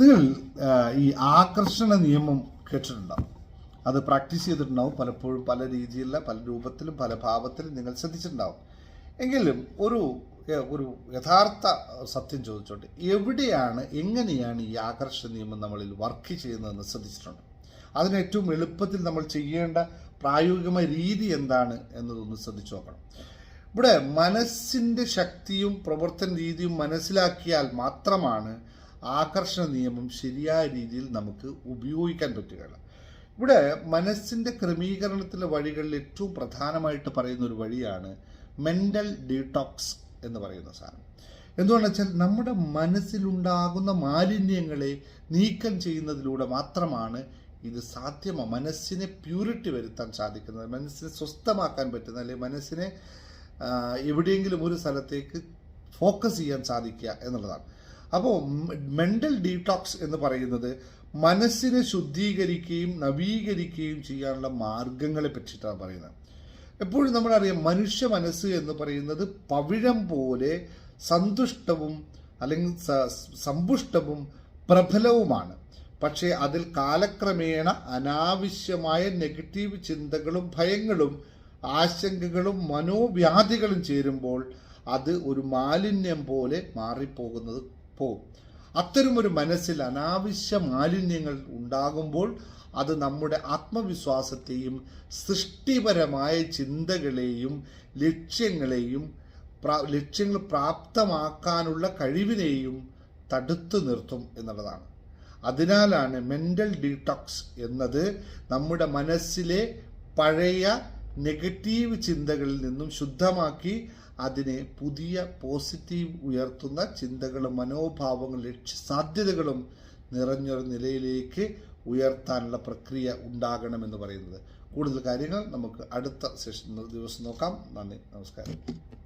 നിങ്ങൾ ഈ ആകർഷണ നിയമം കേട്ടിട്ടുണ്ടാവും അത് പ്രാക്ടീസ് ചെയ്തിട്ടുണ്ടാവും. പലപ്പോഴും പല രീതിയിലുള്ള പല രൂപത്തിലും പല ഭാവത്തിലും നിങ്ങൾ ശ്രദ്ധിച്ചിട്ടുണ്ടാവും. എങ്കിലും ഒരു ഒരു യഥാർത്ഥ സത്യം ചോദിച്ചോട്ടെ. എവിടെയാണ് എങ്ങനെയാണ് ഈ ആകർഷണ നിയമം നമ്മളിൽ വർക്ക് ചെയ്യുന്നതെന്ന് ശ്രദ്ധിച്ചിട്ടുണ്ട്? അതിന് ഏറ്റവും എളുപ്പത്തിൽ നമ്മൾ ചെയ്യേണ്ട പ്രായോഗികമായ രീതി എന്താണ് എന്നതൊന്ന് ശ്രദ്ധിച്ചു നോക്കണം. ഇവിടെ മനസ്സിന്റെ ശക്തിയും പ്രവർത്തന രീതിയും മനസ്സിലാക്കിയാൽ മാത്രമാണ് ആകർഷണ നിയമം ശരിയായ രീതിയിൽ നമുക്ക് ഉപയോഗിക്കാൻ പറ്റുകയാണ് ഇവിടെ മനസ്സിന്റെ ക്രമീകരണത്തിലെ വഴികളിൽ ഏറ്റവും പ്രധാനമായിട്ട് പറയുന്ന ഒരു വഴിയാണ് മെന്റൽ ഡീടോക്സ് എന്ന് പറയുന്ന സാധനം. എന്തുകൊണ്ടെന്ന് വെച്ചാൽ നമ്മുടെ മനസ്സിലുണ്ടാകുന്ന മാലിന്യങ്ങളെ നീക്കം ചെയ്യുന്നതിലൂടെ മാത്രമാണ് ഇത് സാധ്യമാണ് മനസ്സിനെ പ്യൂരിറ്റി വരുത്താൻ സാധിക്കുന്നത്. മനസ്സിനെ സ്വസ്ഥമാക്കാൻ പറ്റുന്ന അല്ലെങ്കിൽ മനസ്സിനെ എവിടെയെങ്കിലും ഒരു സ്ഥലത്തേക്ക് ഫോക്കസ് ചെയ്യാൻ സാധിക്കുക എന്നുള്ളതാണ്. അപ്പോൾ മെന്റൽ ഡീടോക്സ് എന്ന് പറയുന്നത് മനസ്സിനെ ശുദ്ധീകരിക്കുകയും നവീകരിക്കുകയും ചെയ്യാനുള്ള മാർഗങ്ങളെ പറ്റിയിട്ടാണ് പറയുന്നത്. എപ്പോഴും നമ്മളറിയാം മനുഷ്യ മനസ്സ് എന്ന് പറയുന്നത് പവിഴം പോലെ സന്തുഷ്ടവും അല്ലെങ്കിൽ സമ്പുഷ്ടവും പ്രബലവുമാണ്. പക്ഷേ അതിൽ കാലക്രമേണ അനാവശ്യമായ നെഗറ്റീവ് ചിന്തകളും ഭയങ്ങളും ആശങ്കകളും മനോവ്യാധികളും ചേരുമ്പോൾ അത് ഒരു മാലിന്യം പോലെ മാറിപ്പോകുന്നത് പോകും അത്തരമൊരു മനസ്സിൽ അനാവശ്യ മാലിന്യങ്ങൾ ഉണ്ടാകുമ്പോൾ അത് നമ്മുടെ ആത്മവിശ്വാസത്തെയും സൃഷ്ടിപരമായ ചിന്തകളെയും ലക്ഷ്യങ്ങളെയും ലക്ഷ്യങ്ങൾ പ്രാപ്തമാക്കാനുള്ള കഴിവിനെയും തടുത്തു നിർത്തും എന്നുള്ളതാണ്. അതിനാലാണ് മെന്റൽ ഡീടോക്സ് എന്നത് നമ്മുടെ മനസ്സിലെ പഴയ നെഗറ്റീവ് ചിന്തകളിൽ നിന്നും ശുദ്ധമാക്കി അതിനെ പുതിയ പോസിറ്റീവ് ഉയർത്തുന്ന ചിന്തകളും മനോഭാവങ്ങളും ലക്ഷ്യ സാധ്യതകളും നിറഞ്ഞൊരു നിലയിലേക്ക് ഉയർത്താനുള്ള പ്രക്രിയ ഉണ്ടാകണമെന്ന് പറയുന്നത്. കൂടുതൽ കാര്യങ്ങൾ നമുക്ക് അടുത്ത സെഷൻ ദിവസം നോക്കാം. നന്ദി. നമസ്കാരം.